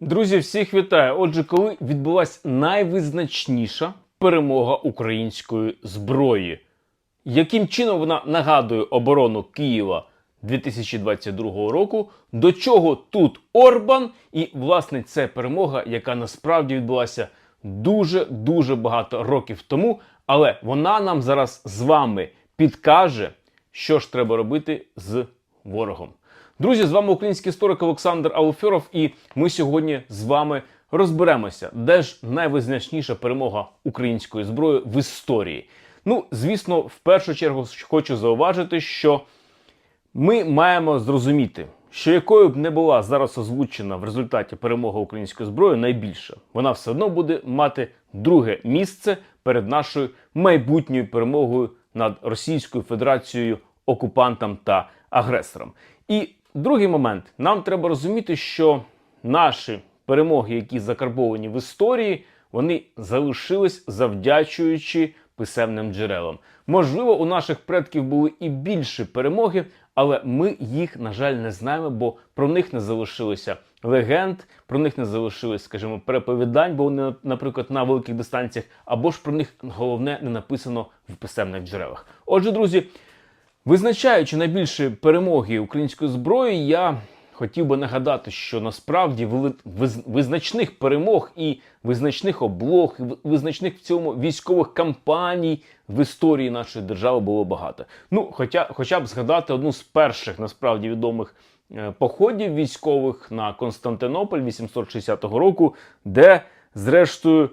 Друзі, всіх вітаю! Отже, коли відбулася найвизначніша перемога української зброї, яким чином вона нагадує оборону Києва 2022 року, до чого тут Орбан, і власне це перемога, яка насправді відбулася дуже дуже багато років тому, але вона нам зараз з вами підкаже, що ж треба робити з ворогом. Друзі, з вами український історик Олександр Алферов, і ми сьогодні з вами розберемося, де ж найвизначніша перемога української зброї в історії. Ну, звісно, в першу чергу хочу зауважити, що ми маємо зрозуміти, що якою б не була зараз озвучена в результаті перемога української зброї найбільша, вона все одно буде мати друге місце перед нашою майбутньою перемогою над Російською Федерацією, окупантом та агресором. І другий момент: нам треба розуміти, що наші перемоги, які закарбовані в історії, вони залишились завдячуючи писемним джерелам. Можливо, у наших предків були і більші перемоги, але ми їх, на жаль, не знаємо, бо про них не залишилося легенд, про них не залишилось, скажімо, переповідань, бо вони, наприклад, на великих дистанціях, або ж про них головне не написано в писемних джерелах. Отже, друзі, визначаючи найбільші перемоги української зброї, я хотів би нагадати, що насправді визначних перемог і визначних облог, і визначних в цьому військових кампаній в історії нашої держави було багато. Ну, хоча, хоча б згадати одну з перших насправді відомих е, походів військових на Константинополь 860 року, де, зрештою,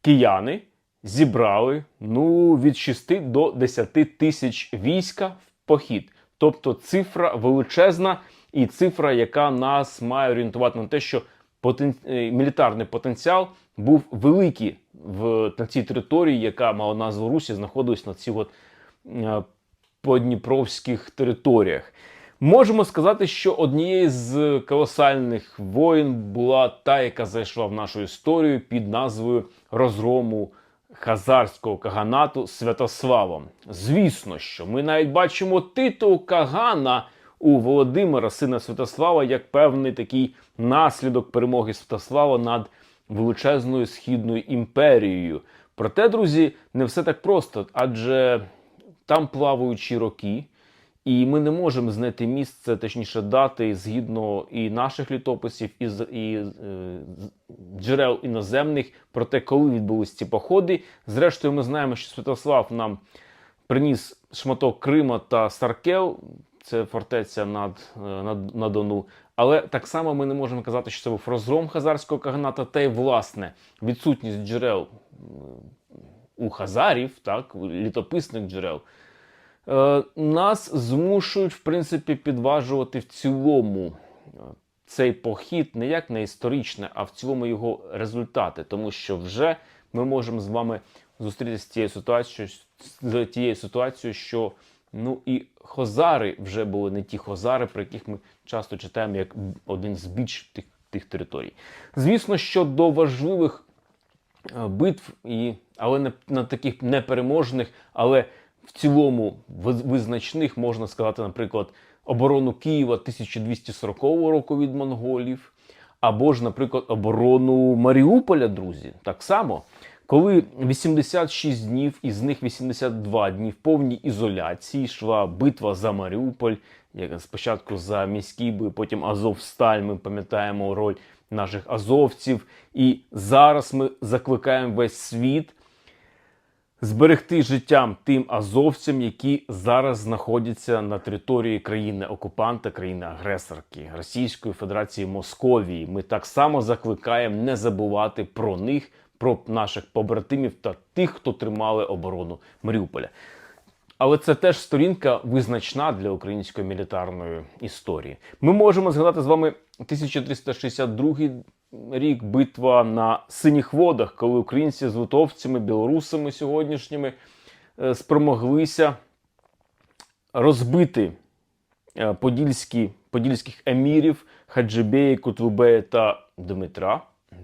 кияни зібрали ну, від 6 до 10 тисяч війська похід. Тобто цифра величезна і цифра, яка нас має орієнтувати на те, що потен... е, мілітарний потенціал був великий в на цій території, яка мала назву Русі, знаходилась на цих от е, подніпровських територіях. Можемо сказати, що однією з колосальних воїн була та, яка зайшла в нашу історію під назвою розгрому хазарського каганату Святославом. Звісно, що ми навіть бачимо титул Кагана у Володимира, сина Святослава, як певний такий наслідок перемоги Святослава над величезною східною імперією. Проте, друзі, не все так просто, адже там плаваючі роки, і ми не можемо знайти місце, точніше дати згідно і наших літописів, і, і е, джерел іноземних про те, коли відбулись ці походи. Зрештою, ми знаємо, що Святослав нам приніс шматок Крима та Саркел, це фортеця над, е, над, на Дону. Але так само ми не можемо казати, що це був розгром хазарського каганата, та й власне відсутність джерел у хазарів, так, літописних джерел, е, нас змушують, в принципі, підважувати в цілому е, цей похід не як на історичне, а в цілому його результати. Тому що вже ми можемо з вами зустрітися з тією ситуацією, з тією ситуацією, що ну і хозари вже були не ті хозари, про яких ми часто читаємо як один з більш тих, тих територій. Звісно, що до важливих е, битв, і, але не на таких непереможних, але в цілому виз- визначних можна сказати, наприклад, оборону Києва 1240 року від монголів, або ж, наприклад, оборону Маріуполя, друзі, так само. Коли 86 днів, із них 82 дні в повній ізоляції йшла битва за Маріуполь, яка спочатку за міський бій, потім Азовсталь. Ми пам'ятаємо роль наших азовців. І зараз ми закликаємо весь світ зберегти життям тим азовцям, які зараз знаходяться на території країни окупанта, країни агресорки Російської Федерації Московії. Ми так само закликаємо не забувати про них, про наших побратимів та тих, хто тримали оборону Маріуполя. Але це теж сторінка визначна для української мілітарної історії. Ми можемо згадати з вами 1362 рік битва на синіх водах, коли українці з литовцями, білорусами сьогоднішніми е, спромоглися розбити е, подільські, подільських емірів Хаджибеї, Кутлубея та Дмитра.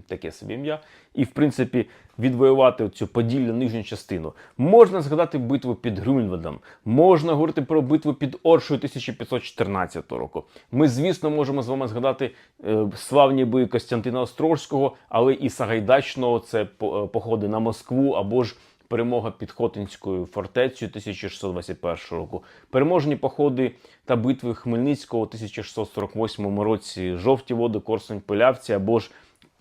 таке собі ім'я, і, в принципі, відвоювати цю поділля нижню частину. Можна згадати битву під Грюнведом, можна говорити про битву під Оршою 1514 року. Ми, звісно, можемо з вами згадати е, славні бої Костянтина Острожського, але і Сагайдачного це е, походи на Москву або ж перемога під Хотинською фортецею 1621 року, переможні походи та битви Хмельницького у 1648 році, жовті води, Корсунь Пилявці або ж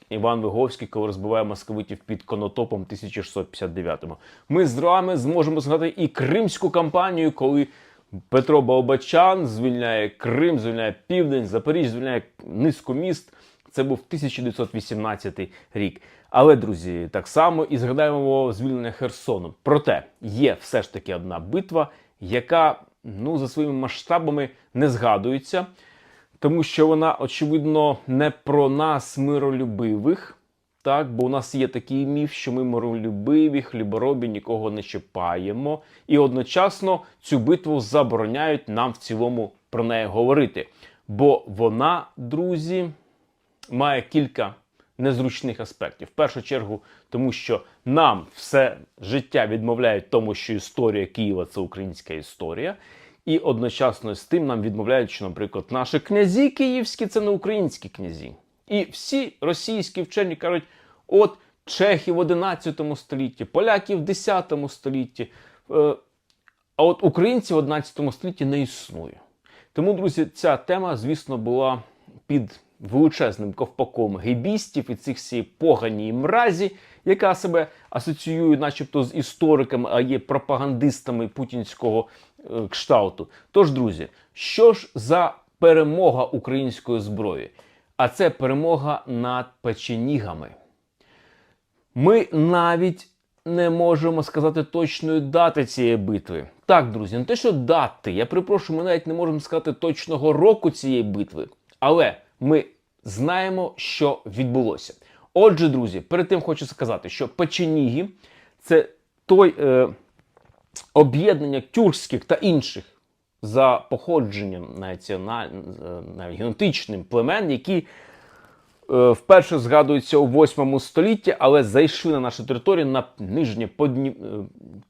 Іван Виговський, коли розбиває московитів під Конотопом 1659-му. Ми з вами зможемо згадати і Кримську кампанію, коли Петро Балбачан звільняє Крим, звільняє Південь, Запоріжжя, звільняє низку міст. Це був 1918 рік. Але, друзі, так само і згадаємо звільнення Херсону. Проте є все ж таки одна битва, яка ну, за своїми масштабами не згадується, тому що вона, очевидно, не про нас, миролюбивих. Так, бо у нас є такий міф, що ми миролюбиві, хліборобі, нікого не чіпаємо, і одночасно цю битву забороняють нам в цілому про неї говорити. Бо вона, друзі, має кілька незручних аспектів. В першу чергу, тому що нам все життя відмовляють тому, що історія Києва це українська історія. І одночасно з тим нам відмовляють, що, наприклад, наші князі київські це не українські князі. І всі російські вчені кажуть: от чехи в 11 столітті, поляки в 10 столітті. е, А от українців в 11 столітті не існує. Тому, друзі, ця тема, звісно, була під величезним ковпаком гейбістів і цих всі погані і мразі, яка себе асоціює, начебто, з істориками, а є пропагандистами путінського е, кшталту. Тож, друзі, що ж за перемога української зброї? А це перемога над печенігами. Ми навіть не можемо сказати точної дати цієї битви. Так, друзі, не те, що дати. Я припрошую, ми навіть не можемо сказати точного року цієї битви. Але ми знаємо, що відбулося. Отже, друзі, перед тим хочу сказати, що печеніги це той е, об'єднання тюркських та інших за походженням національ... е, генетичним племен, які е, вперше згадуються у 8 столітті, але зайшли на нашу територію на нижнє подні... е,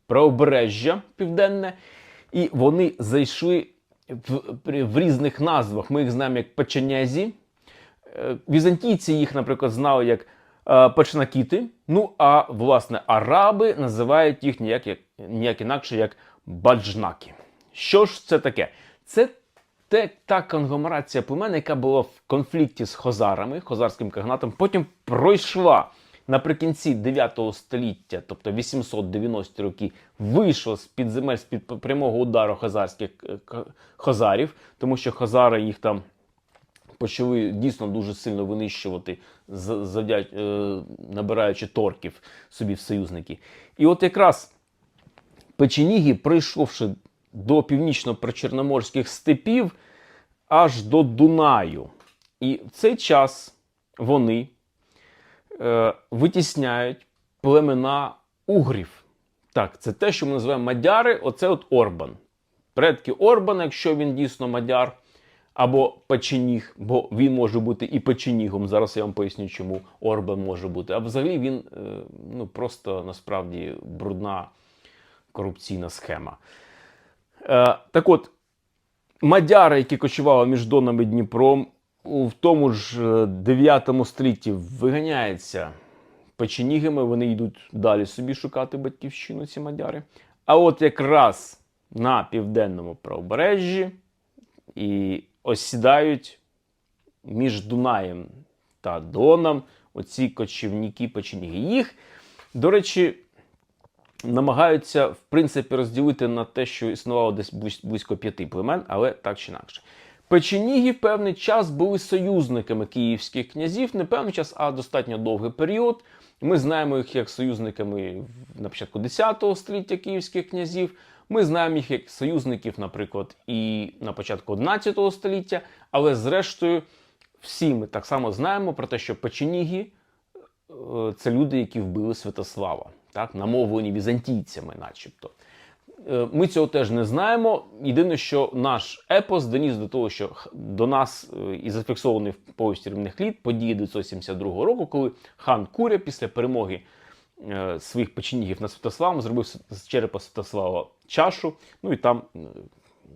правобережжя південне, і вони зайшли в, в різних назвах. Ми їх знаємо як печенязі. Е, Візантійці їх, наприклад, знали як е, печенакіти. Ну а власне араби називають їх ніяк, як, ніяк інакше як баджнаки. Що ж це таке? Це те, та конгломерація племен, яка була в конфлікті з хозарами, хозарським кагнатом, потім пройшла наприкінці 9 століття, тобто 890 роки, вийшла з під земель з під прямого удару хазарських е, хозарів, тому що хазари їх там почали дійсно дуже сильно винищувати, е, набираючи торків собі в союзники. І от якраз печеніги, прийшовши до північно-причорноморських степів аж до Дунаю. І в цей час вони е, витісняють племена угрів. Так, це те, що ми називаємо мадяри, оце от Орбан. Предки Орбана, якщо він дійсно мадяр, або печеніг, бо він може бути і печенігом. Зараз я вам поясню, чому Орбан може бути. А взагалі він е, ну, просто насправді брудна корупційна схема. Е, так от, мадяри, які кочували між Доном і Дніпром, в тому ж е, 9 столітті виганяються печенігами, вони йдуть далі собі шукати батьківщину, ці мадяри. А от якраз на південному правобережжі і осідають між Дунаєм та Доном оці кочівники печеніги. Їх, до речі, намагаються в принципі розділити на те, що існувало десь близько п'яти племен, але так чи інакше. Печеніги певний час були союзниками київських князів, не певний час, а достатньо довгий період. Ми знаємо їх як союзниками на початку 10 століття київських князів. Ми знаємо їх як союзників, наприклад, і на початку 11 століття. Але зрештою, всі ми так само знаємо про те, що печеніги е, це люди, які вбили Святослава, так, намовлені візантійцями, начебто. Е, Ми цього теж не знаємо. Єдине, що наш епос доніс до того, що до нас е, і зафіксований в повісті рівних літ події 972 року, коли хан Куря після перемоги своїх печенігів над Святославом зробив з черепа Святослава чашу. Ну і там е,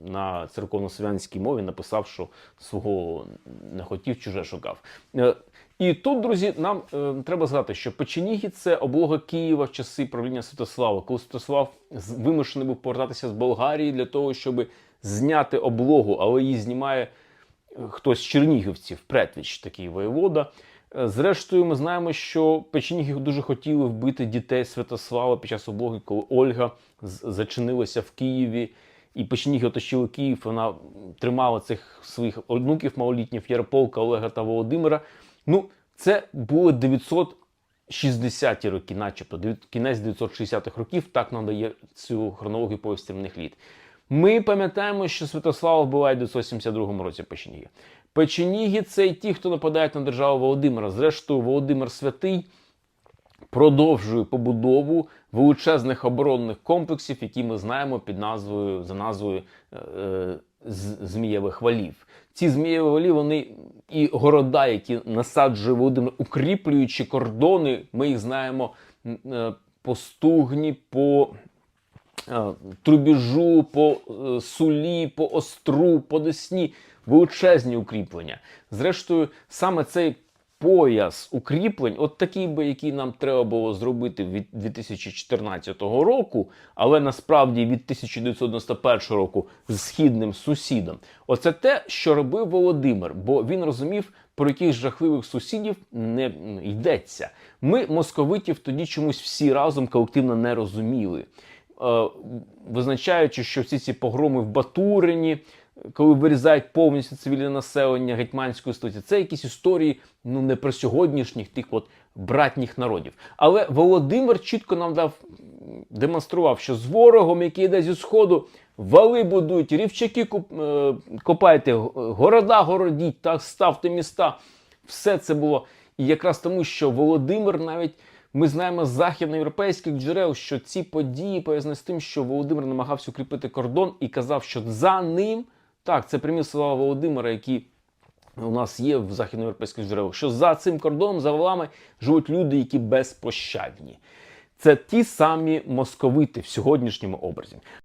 на церковнослов'янській мові написав, що свого не хотів, чуже шукав. Е, І тут, друзі, нам е, треба згадати, що Печеніги це облога Києва в часи правління Святослава, коли Святослав вимушений був повертатися з Болгарії для того, щоб зняти облогу, але її знімає е, хтось з чернігівців, Претвіч, такий воєвода. Е, Зрештою, ми знаємо, що печеніги дуже хотіли вбити дітей Святослава під час облоги, коли Ольга зачинилася в Києві, і печеніги оточили Київ. Вона тримала цих своїх онуків малолітніх Ярополка, Олега та Володимира. Ну, це були 960-ті роки, начебто, кінець 960-х років, так надає цю хронологію повістівних літ. Ми пам'ятаємо, що Святослава вбиває в 972 році Печеніги. Печеніги це й ті, хто нападають на державу Володимира. Зрештою, Володимир Святий продовжує побудову величезних оборонних комплексів, які ми знаємо під назвою за назвою е, Змієвих валів. Ці змієві валі, вони і города, які насаджує Володимир, укріплюючи кордони, ми їх знаємо е, по стугні, по е, трубіжу, по е, сулі, по остру, по десні. Величезні укріплення. Зрештою, саме цей пояс укріплень, от такий би, який нам треба було зробити від 2014 року, але насправді від 1991 року з східним сусідом. Оце те, що робив Володимир, бо він розумів, про яких жахливих сусідів не йдеться. Ми, московитів, тоді чомусь всі разом колективно не розуміли. Е, визначаючи, що всі ці погроми в Батурині, коли вирізають повністю цивільне населення гетьманської столиці, це якісь історії ну не про сьогоднішніх тих от братніх народів. Але Володимир чітко нам дав демонстрував, що з ворогом, який йде зі сходу, вали будують, рівчаки е, копайте, города городіть, так ставте міста. Все це було. І якраз тому, що Володимир навіть ми знаємо з західноєвропейських джерел, що ці події пов'язані з тим, що Володимир намагався укріпити кордон і казав, що за ним так, це прямі слова Володимира, які у нас є в західноєвропейських джерелах, що за цим кордоном, за валами живуть люди, які безпощадні. Це ті самі московити в сьогоднішньому образі.